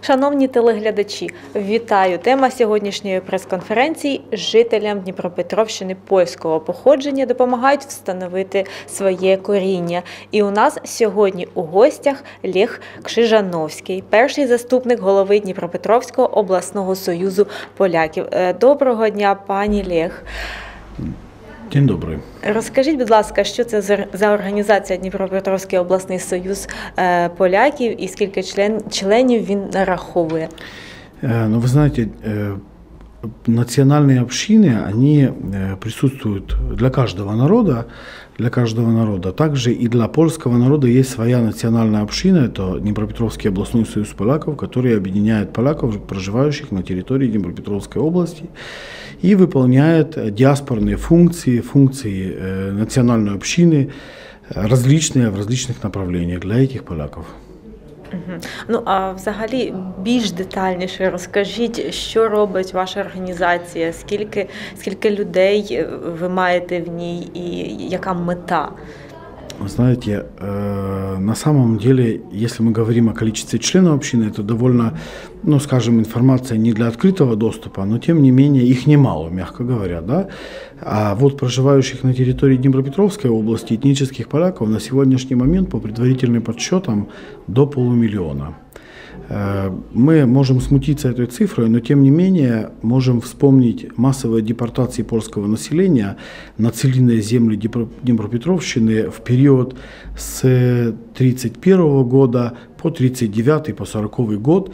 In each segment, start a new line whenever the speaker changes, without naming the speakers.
Шановні телеглядачі, вітаю! Тема сьогоднішньої прес-конференції жителям Дніпропетровщини польського походження допомагають встановити своє коріння. І у нас сьогодні у гостях Лех Кшижановський, перший заступник голови Дніпропетровського обласного союзу поляків. Е, Доброго дня, пані Лех.
День добрий.
Розкажіть, будь ласка, що це за- за організація Дніпропетровський обласний союз е, поляків і скільки член, членів він нараховує?
Э, Ну, вы знаете, э, национальные общины, они э, присутствуют для каждого народа, для каждого народа. Также и для польского народа есть своя национальная община, это Днепропетровский областной союз поляков, который объединяет поляков, проживающих на территории Днепропетровской области и выполняет диаспорные функции, функции э, национальной общины, э, различные в различных направлениях для этих поляков.
Ну а взагалі більш детальніше розкажіть, що робить ваша організація, скільки, скільки людей ви маєте в ній, і яка мета?
Вы Знаете, э, на самом деле, если мы говорим о количестве членов общины, это довольно, ну, скажем, информация не для открытого доступа, но тем не менее их немало, мягко говоря, да. А вот проживающих на территории Днепропетровской области этнических поляков на сегодняшний момент по предварительным подсчетам до полумиллиона. Э, Мы можем смутиться этой цифрой, но тем не менее можем вспомнить массовые депортации польского населения на целинные земли Днепро- Днепропетровщины в период с 1931 года по 1939 по 1940 год.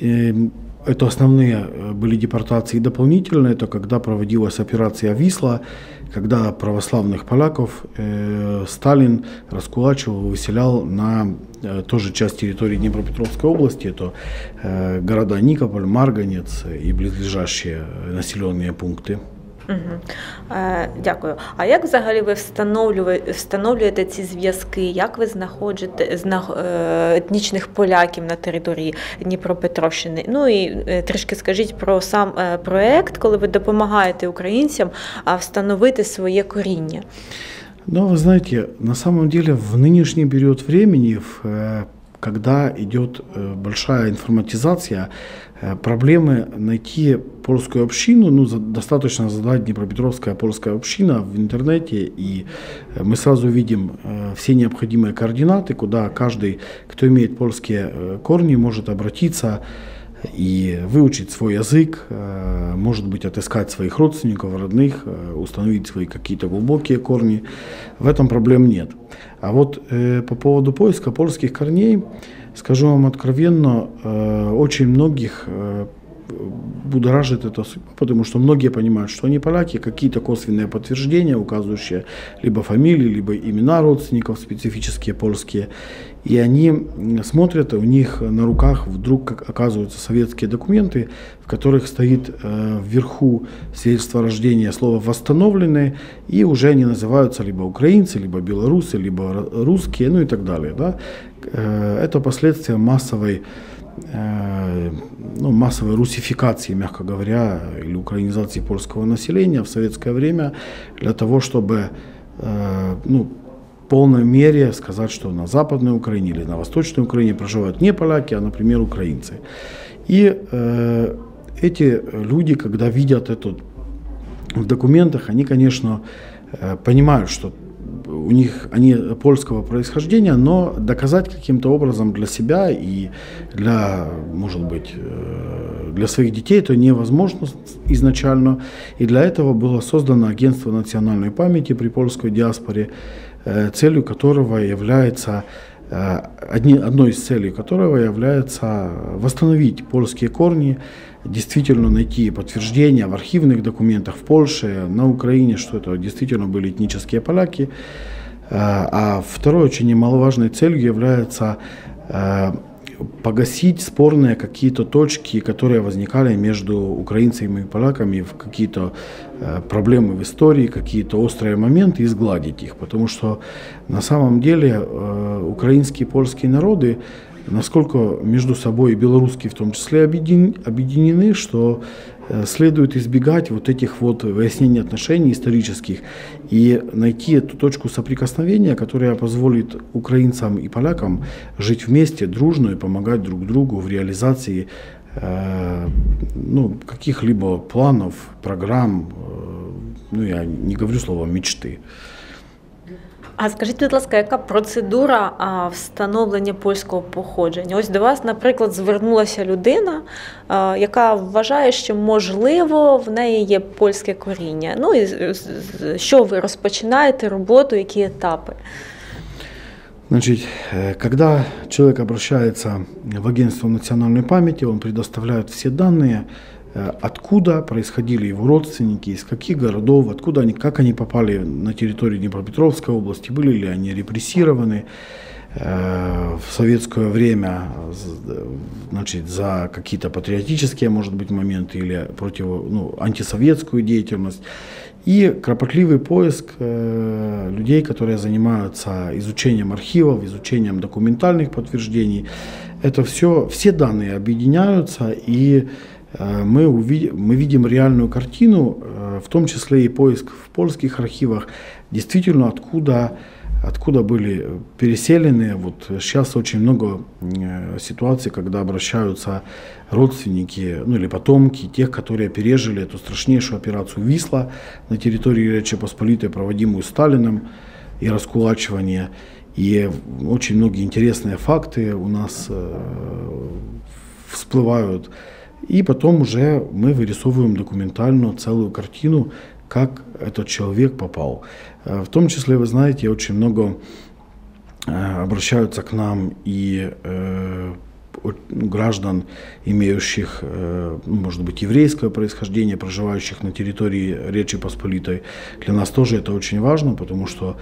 Эм, Это основные э, были депортации. И дополнительно это когда проводилась операция «Висла», когда православных поляков э, Сталин раскулачивал, выселял на э, тоже часть территории Днепропетровской области. Это э, города Никополь, Марганец и близлежащие населенные пункты.
Угу. Е, дякую. А як взагалі ви встановлює- встановлюєте ці зв'язки? Як ви знаходите зна, е, етнічних поляків на території Дніпропетровщини? Ну і е, трішки скажіть про сам е, проект, коли ви допомагаєте українцям а, встановити своє коріння.
Но вы знаете, на самом деле в нынешний период времени, в, э, когда идет э, большая информатизация, э, проблемы найти польскую общину, ну, за- достаточно задать Днепропетровская польская община в интернете, и э, мы сразу видим э, все необходимые координаты, куда каждый, кто имеет польские э, корни, может обратиться и выучить свой язык, э, может быть, отыскать своих родственников, родных, э, установить свои какие-то глубокие корни. В этом проблем нет. А вот э, по поводу поиска польских корней, скажу вам откровенно, очень многих будоражит эта судьба, потому что многие понимают, что они поляки, какие-то косвенные подтверждения, указывающие либо фамилии, либо имена родственников специфические польские, и они смотрят, у них на руках вдруг как оказываются советские документы, в которых стоит э, вверху свидетельство о рождении слово «восстановленные», и уже они называются либо украинцы, либо белорусы, либо русские, ну и так далее. Да? Э, это последствия массовой э, ну, массовой русификации, мягко говоря, или украинизации польского населения в советское время для того, чтобы э, ну, полной мере сказать, что на Западной Украине или на Восточной Украине проживают не поляки, а, например, украинцы. И э, эти люди, когда видят это в документах, они, конечно, э, понимают, что у них они польского происхождения, но доказать каким-то образом для себя и для, может быть, э, для своих детей это невозможно изначально. И для этого было создано агентство национальной памяти при польской диаспоре, целью которого является э, одной из целей которого является восстановить польские корни, действительно найти подтверждения в архивных документах в Польше, на Украине, что это действительно были этнические поляки. Э, А второй очень немаловажной целью является э, погасить спорные какие-то точки, которые возникали между украинцами и поляками, в какие-то э, проблемы в истории, какие-то острые моменты и сгладить их. Потому что на самом деле э, украинские и польские народы насколько между собой белорусские в том числе объединены, что э, следует избегать вот этих вот выяснений отношений исторических и найти эту точку соприкосновения, которая позволит украинцам и полякам жить вместе, дружно и помогать друг другу в реализации э, ну, каких-либо планов, программ, э, ну я не говорю слово мечты.
А скажіть, будь ласка, яка процедура встановлення польського походження? Ось до вас, наприклад, звернулася людина, яка вважає, що можливо в неї є польське коріння. Ну і що ви розпочинаєте роботу, які етапи?
Значит, э, когда человек обращается в агентство национальной памяти, он предоставляет все данные, Э, откуда происходили его родственники, из каких городов, откуда они, как они попали на территорию Днепропетровской области, были ли они репрессированы э, в советское время значит, за какие-то патриотические, может быть, моменты или против, ну, антисоветскую деятельность. И кропотливый поиск э, людей, которые занимаются изучением архивов, изучением документальных подтверждений. Это все, все данные объединяются и Э, мы, увидим, мы видим реальную картину, э, в том числе и поиск в польских архивах, действительно откуда, откуда были переселены. Вот сейчас очень много э, ситуаций, когда обращаются родственники, ну или потомки тех, которые пережили эту страшнейшую операцию Висла на территории Речи Посполитой, проводимую Сталиным, и раскулачивание. И очень многие интересные факты у нас э, всплывают и потом уже мы вырисовываем документально целую картину, как этот человек попал. Э, в том числе, вы знаете, очень много э, обращаются к нам и э, граждан, имеющих, может быть, еврейское происхождение, проживающих на территории Речи Посполитой. Для нас тоже это очень важно, потому что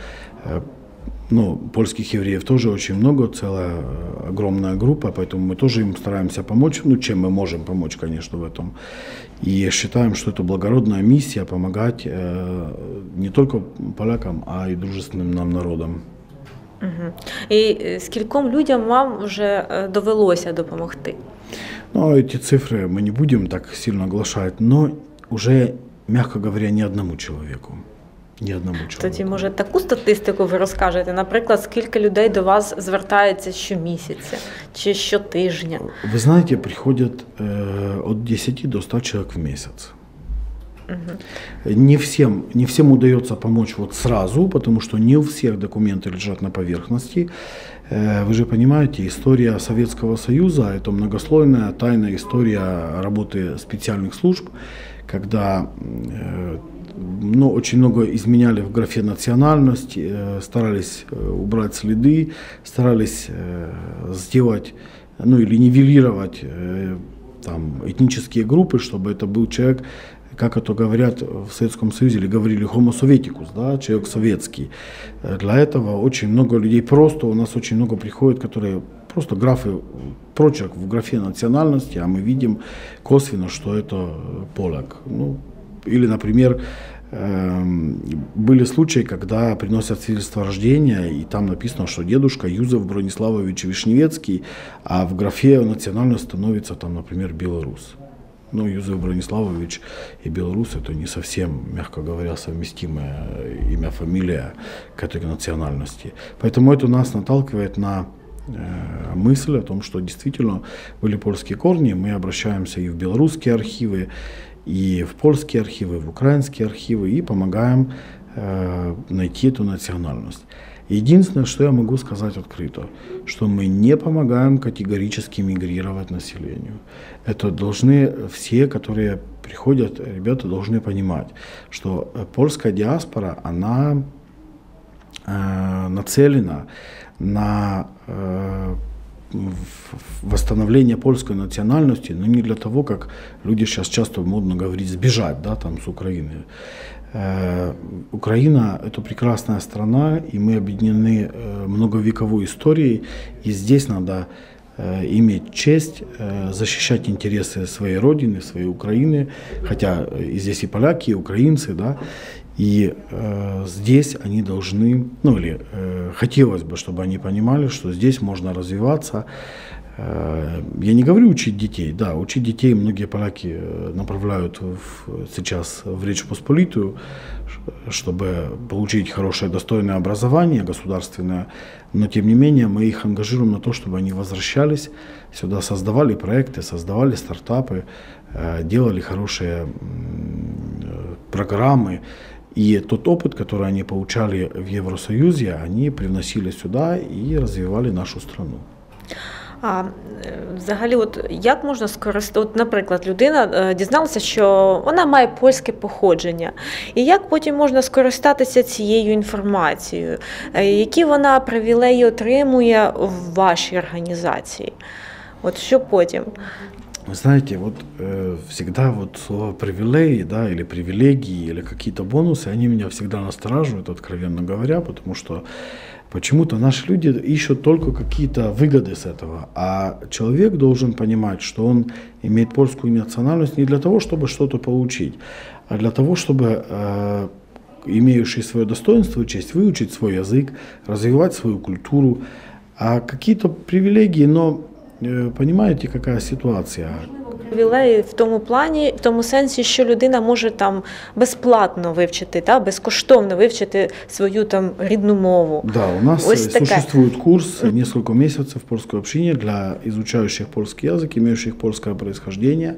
ну, польских евреев тоже очень много, целая э, огромная группа, поэтому мы тоже им стараемся помочь, ну, чем мы можем помочь, конечно, в этом. И считаем, что это благородная миссия помогать э, не только полякам, а и дружественным нам народам.
Угу. І скільком людям вам вже довелося допомогти?
Ну, эти цифры мы не будем так сильно оглашать, но уже, мягко говоря, не одному человеку. Ні одному чоловіку.
Тоді, може, таку статистику ви розкажете? Наприклад, скільки людей до вас звертається щомісяця чи щотижня?
Ви знаєте, приходять э, от 10 до 100 человек в месяц. Угу. Не всем, не всем удается помочь вот сразу, потому что не у всех документы лежат на поверхности. Э, вы же понимаете, история Советского Союза – это многослойная, тайная история работы специальных служб, когда э, но очень много изменяли в графе национальность, э, старались э, убрать следы, старались э, сделать, ну или нивелировать там, этнические группы, чтобы это был человек, как это говорят в Советском Союзе, или говорили homo советикус, да, человек советский. Для этого очень много людей просто, у нас очень много приходит, которые просто графы, прочерк в графе национальности, а мы видим косвенно, что это поляк. Ну, или, например, эм, были случаи, когда приносят свидетельство рождения, и там написано, что дедушка Юзеф Брониславович Вишневецкий, а в графе национально становится там, например, белорус. Но Юзеф Брониславович и белорус это не совсем, мягко говоря, совместимое имя, фамилия к этой национальности. Поэтому это нас наталкивает на э, мысль о том, что действительно были польские корни. Мы обращаемся и в белорусские архивы, и в польские архивы, в украинские архивы и помогаем э, найти эту национальность. Единственное, что я могу сказать открыто, что мы не помогаем категорически мигрировать населению. Это должны все, которые приходят, ребята должны понимать, что польская диаспора, она э, нацелена на э, восстановление польской национальности, но не для того, как люди сейчас часто модно говорить, сбежать да, там, с Украины. Э, Украина – это прекрасная страна, и мы объединены э, многовековой историей, и здесь надо э, иметь честь защищать интересы своей родины, своей Украины, хотя и здесь и поляки, и украинцы, да, и э, здесь они должны, ну или э, хотелось бы, чтобы они понимали, что здесь можно развиваться, Э, я не говорю учить детей, да, учить детей многие поляки э, направляют в, сейчас в Речь Посполитую, чтобы получить хорошее достойное образование государственное, но тем не менее мы их ангажируем на то, чтобы они возвращались сюда, создавали проекты, создавали стартапы, э, делали хорошие программы, и тот опыт, который они получали в Евросоюзе, они привносили сюда и развивали нашу страну.
А взагалі, от як можна скористати, от, наприклад, людина дізналася, що вона має польське походження, і як потім можна скористатися цією інформацією, які вона привілеї отримує в вашій організації? От що потім?
Вы знаете, вот э, всегда вот слово привилегии, да, или привилегии, или какие-то бонусы, они меня всегда настораживают, откровенно говоря, потому что почему-то наши люди ищут только какие-то выгоды с этого, а человек должен понимать, что он имеет польскую национальность не для того, чтобы что-то получить, а для того, чтобы э, имеющий свое достоинство и честь выучить свой язык, развивать свою культуру, а какие-то привилегии, но Е, понимаете, какая ситуація?
Привілеї в тому плані, в тому сенсі, що людина може там безплатно вивчити, та безкоштовно вивчити свою там рідну мову.
Да, у нас Ось существует таке. курс несколько месяцев в польской общине для изучающих польский язык, имеющих польское происхождение.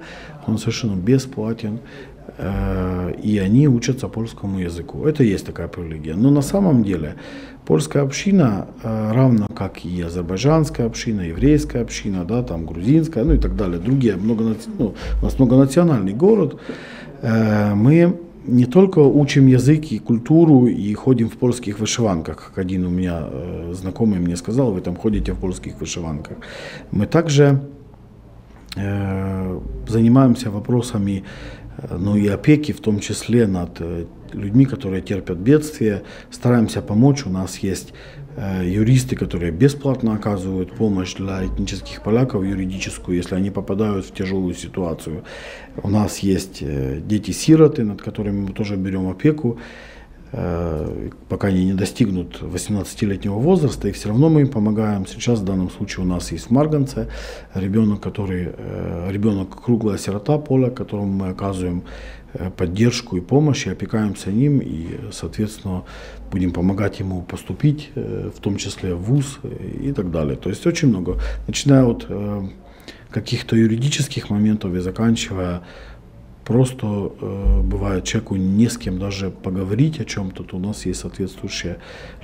Он совершенно бесплатен. Э, и они учатся польскому языку. Это есть такая привилегия. Но на самом деле польская община, э, равно как и азербайджанская община, еврейская община, да, там грузинская, ну и так далее, другие, много, ну, у нас многонациональный город, э, мы не только учим язык и культуру и ходим в польских вышиванках, как один у меня знакомый мне сказал, вы там ходите в польских вышиванках. Мы также занимаемся вопросами ну и опеки, в том числе над э, людьми, которые терпят бедствия. Стараемся помочь. У нас есть э, юристы, которые бесплатно оказывают помощь для этнических поляков юридическую, если они попадают в тяжелую ситуацию. У нас есть э, дети-сироты, над которыми мы тоже берем опеку. Э, пока они не достигнут 18-летнего возраста, и все равно мы им помогаем. Сейчас в данном случае у нас есть в Марганце ребенок, который, э, ребенок круглая сирота поля, которому мы оказываем э, поддержку и помощь, и опекаемся ним, и, соответственно, будем помогать ему поступить, в том числе в ВУЗ и так далее. То есть очень много, начиная от каких-то юридических моментов и заканчивая просто э, бывает человеку не с кем даже поговорить о чем-то, то у нас есть соответствующие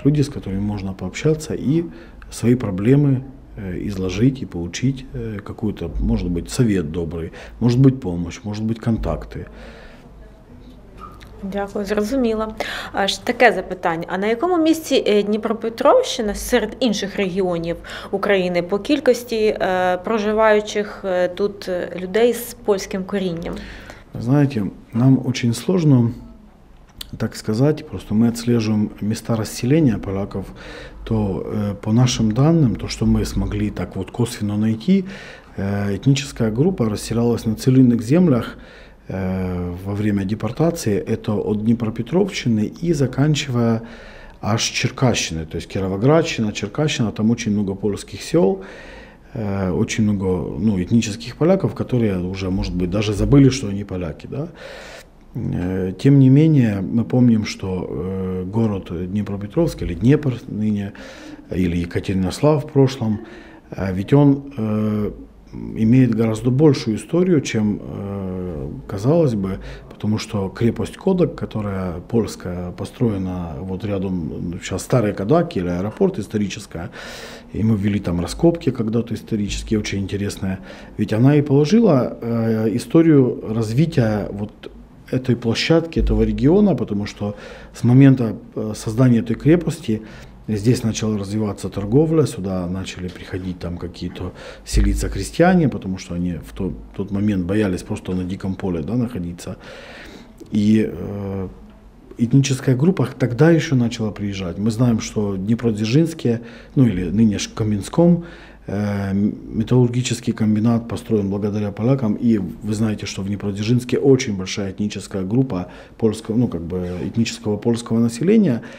люди, с которыми можно пообщаться и свои проблемы э, изложить и получить э, какой-то, может быть, совет добрый, может быть, помощь, может быть, контакты.
Дякую, зрозуміло. Аж таке запитання: а на якому місці е, Дніпропетровщина серед інших регіонів України по кількості е, проживаючих е, тут людей з польським корінням?
Знаете, нам очень сложно так сказать, просто мы отслеживаем места расселения поляков, то э, по нашим данным, то, что мы смогли так вот косвенно найти, э, этническая группа расселялась на целинных землях э, во время депортации, это от Днепропетровщины и заканчивая аж Черкащиной, то есть Кировоградщина, Черкащина, там очень много польских сел, очень много ну, этнических поляков, которые уже, может быть, даже забыли, что они поляки. Да? Э, тем не менее, мы помним, что э, город Днепропетровск или Днепр ныне, или Екатеринослав в прошлом, ведь он имеет гораздо большую историю, чем казалось бы, потому что крепость Кодок, которая польская, построена вот рядом, сейчас старые Кадаки или аэропорт историческая, и мы ввели там раскопки когда-то исторические, очень интересные, ведь она и положила э, историю развития вот этой площадки, этого региона, потому что с момента э, создания этой крепости Здесь начала развиваться торговля, сюда начали приходить там какие-то селиться крестьяне, потому что они в тот, тот момент боялись просто на диком поле да, находиться. И э, этническая группа тогда еще начала приезжать. Мы знаем, что Днепродзержинске, ну или ныне Каменском, э, металлургический комбинат построен благодаря полякам. И вы знаете, что в Днепродзержинске очень большая этническая группа польского, ну как бы этнического польского населения –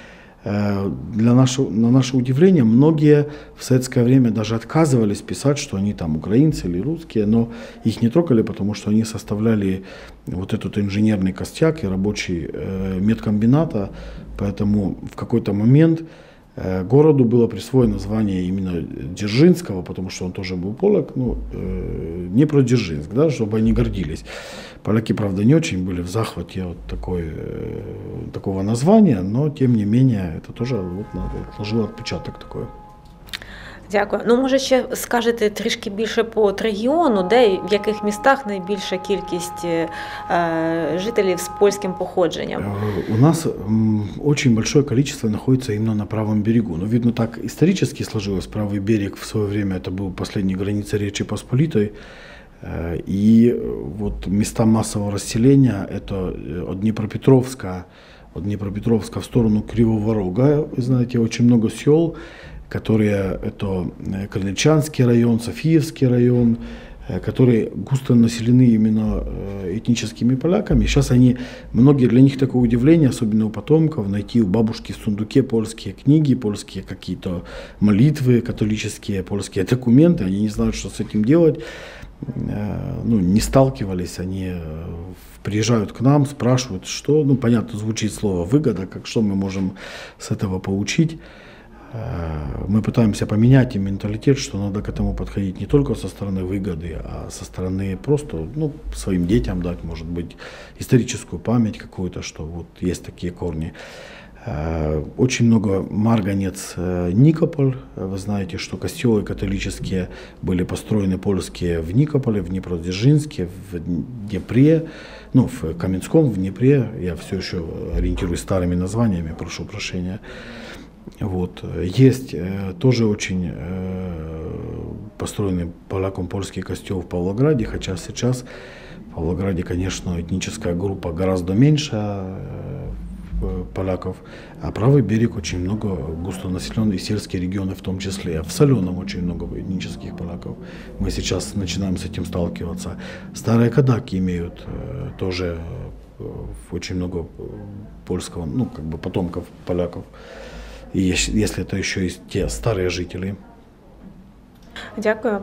для нашего, на наше удивление, многие в советское время даже отказывались писать, что они там украинцы или русские, но их не трогали, потому что они составляли вот этот инженерный костяк и рабочий э, медкомбината, поэтому в какой-то момент Э, городу было присвоено звание именно Дзержинского, потому что он тоже был полок, ну, э, не про Дзержинск, да, чтобы они гордились. Поляки, правда, не очень были в захвате от такой, э, такого названия, но, тем не менее, это тоже вот, отложило отпечаток такой.
Дякую. Ну, може, ще скажете трішки більше по регіону, де в яких містах найбільша кількість е, жителів з польським походженням?
Э, у нас очень большое количество находится именно на правом берегу. Ну, видно, так исторически сложилось. Правый берег в свое время это был последний граница Речи Посполитой. Э, и вот места массового расселения это от Днепропетровска, от Днепропетровска в сторону Кривого Рога, вы знаете, очень много сел, которые это э, Крыльчанский район, Софиевский район, э, которые густо населены именно э, этническими поляками. Сейчас они, многие для них такое удивление, особенно у потомков, найти у бабушки в сундуке польские книги, польские какие-то молитвы католические, польские документы, они не знают, что с этим делать, ну, не сталкивались, они приезжают к нам, спрашивают, что, ну, понятно, звучит слово выгода, как что мы можем с этого получить. Э, мы пытаемся поменять и менталитет, что надо к этому подходить не только со стороны выгоды, а со стороны просто ну, своим детям дать, может быть, историческую память какую-то, что вот есть такие корни. Э, очень много марганец э, Никополь. Вы знаете, что костелы католические были построены польские в Никополе, в Днепродзержинске, в Днепре, ну, в Каменском, в Днепре. Я все еще ориентируюсь старыми названиями, прошу прощения. Вот. Есть э, тоже очень э, построенный поляком польский костел в Павлограде, хотя сейчас в Павлограде, конечно, этническая группа гораздо меньше э, поляков, а правый берег очень много густонаселенные сельские регионы в том числе. В Соленом очень много этнических поляков. Мы сейчас начинаем с этим сталкиваться. Старые кадаки имеют э, тоже э, очень много польского, ну, как бы потомков поляков если это еще и те старые жителі.
Дякую.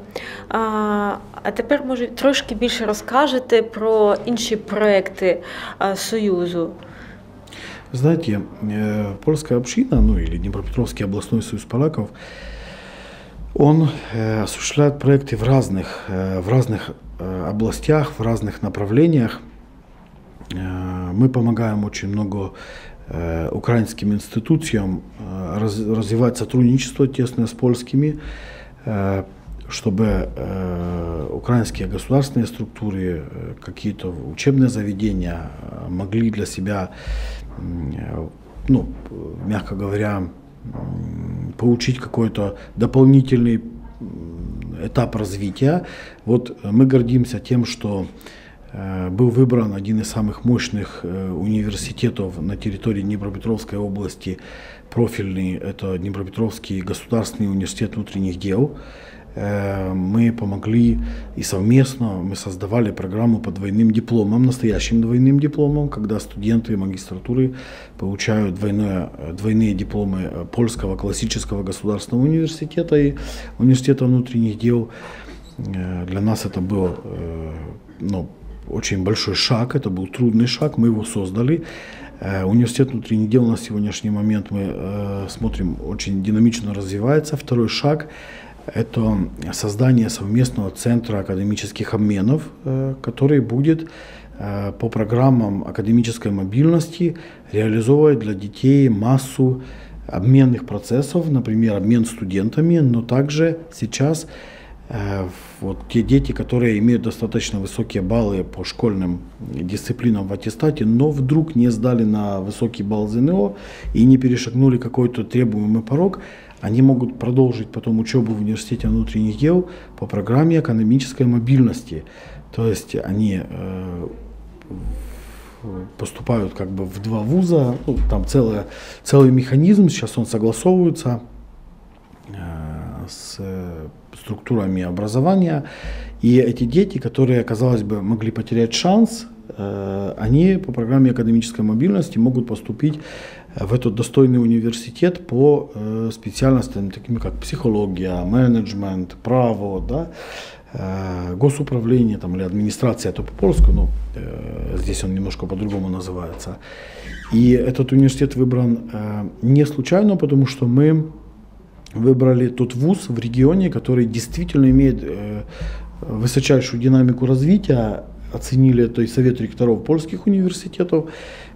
А а тепер, може, трошки більше розкажете про інші проекти Союзу.
Знаете, э, польская община, ну или Днепропетровский областной союз поляков, он э, осуществляет проекты в разных, э, в разных областях, в разных направлениях. Мы помогаем очень много Э, украинским институциям э, развивать сотрудничество тесное с польскими, э, чтобы украинские государственные структуры, какие-то учебные заведения могли для себя, ну, мягко говоря, получить какой-то дополнительный этап развития. Вот мы гордимся тем, что Э, был выбран один из самых мощных э, университетов на территории Днепропетровской области, профильный, это Днепропетровский государственный университет внутренних дел. Э, мы помогли и совместно мы создавали программу по двойным дипломам, настоящим двойным дипломам, когда студенты магистратуры получают двойное, двойные дипломы Польского классического государственного университета и университета внутренних дел. Для нас это было ну, очень большой шаг, это был трудный шаг, мы его создали. Э, университет внутренних дел на сегодняшний момент мы э, смотрим очень динамично развивается. Второй шаг – это создание совместного центра академических обменов, э, который будет по программам академической мобильности реализовывать для детей массу обменных процессов, например, обмен студентами, но также сейчас вот те дети, которые имеют достаточно высокие баллы по школьным дисциплинам в аттестате, но вдруг не сдали на высокий балл ЗНО и не перешагнули какой-то требуемый порог, они могут продолжить потом учебу в университете внутренних дел по программе экономической мобильности. То есть они э, поступают как бы в два вуза, ну, там целый, целый механизм, сейчас он согласовывается э, с структурами образования. И эти дети, которые, казалось бы, могли потерять шанс, э, они по программе академической мобильности могут поступить в этот достойный университет по э, специальностям, такими как психология, менеджмент, право, да, э, госуправление там, или администрация, это по-польски, но э, здесь он немножко по-другому называется. И этот университет выбран э, не случайно, потому что мы выбрали тот вуз в регионе, который действительно имеет э, высочайшую динамику развития, оценили это и Совет ректоров польских университетов,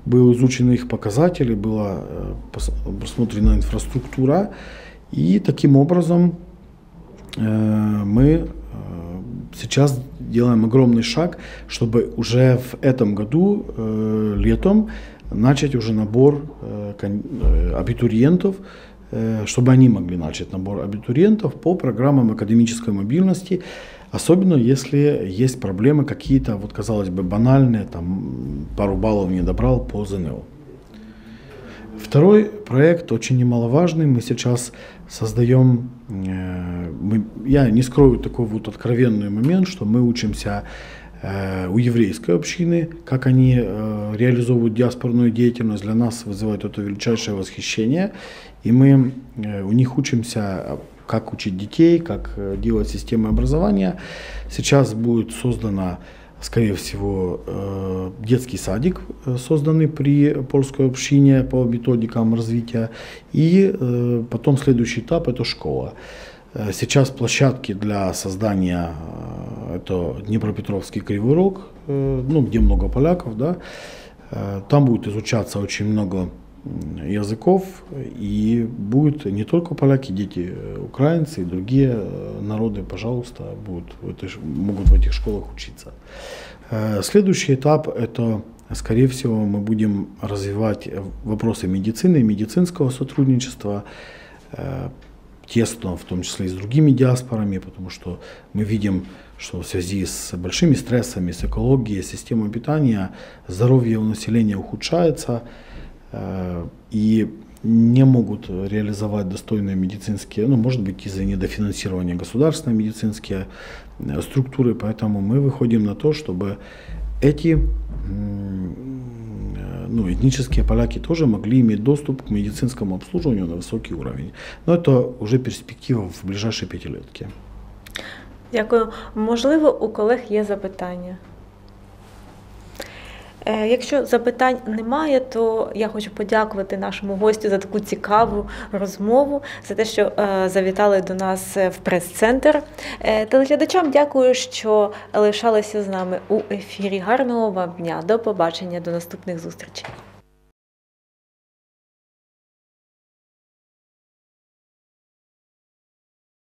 был изучены их показатели, была э, просмотрена инфраструктура, и таким образом э, мы сейчас делаем огромный шаг, чтобы уже в этом году летом начать уже набор абитуриентов чтобы они могли начать набор абитуриентов по программам академической мобильности, особенно если есть проблемы какие-то, вот казалось бы, банальные, там пару баллов не добрал по ЗНО. Второй проект очень немаловажный. Мы сейчас создаем, э, мы, я не скрою такой вот откровенный момент, что мы учимся Э, у еврейской общины, как они э, реализовывают диаспорную деятельность, для нас вызывает это величайшее восхищение. И мы э, у них учимся, как учить детей, как делать системы образования. Сейчас будет создана, скорее всего, детский садик, созданный при польской общине по методикам развития. И потом следующий этап – это школа. Сейчас площадки для создания это Днепропетровский Кривой Рог, э, ну, где много поляков, да, э, там будет изучаться очень много языков, и будет не только поляки, дети э, украинцы и другие народы, пожалуйста, будут, могут в этих школах учиться. Следующий этап – это, скорее всего, мы будем развивать вопросы медицины, медицинского сотрудничества, тесно, в том числе и с другими диаспорами, потому что мы видим что в связи с большими стрессами, с экологией, системой питания, здоровье у населения ухудшается, э, и не могут реализовать достойные медицинские, ну, может быть, из-за недофинансирования государственные медицинские э, структуры, поэтому мы выходим на то, чтобы эти ну, этнические поляки тоже могли иметь доступ к медицинскому обслуживанию на высокий уровень. Но это уже перспектива в ближайшие пятилетки.
Дякую. Можливо, у колег є запитання. Е, якщо запитань немає, то я хочу подякувати нашому гостю за таку цікаву розмову, за те, що е, завітали до нас в прес-центр. Е, телеглядачам дякую, що лишалися з нами у ефірі. Гарного вам дня. До побачення, до наступних зустрічей.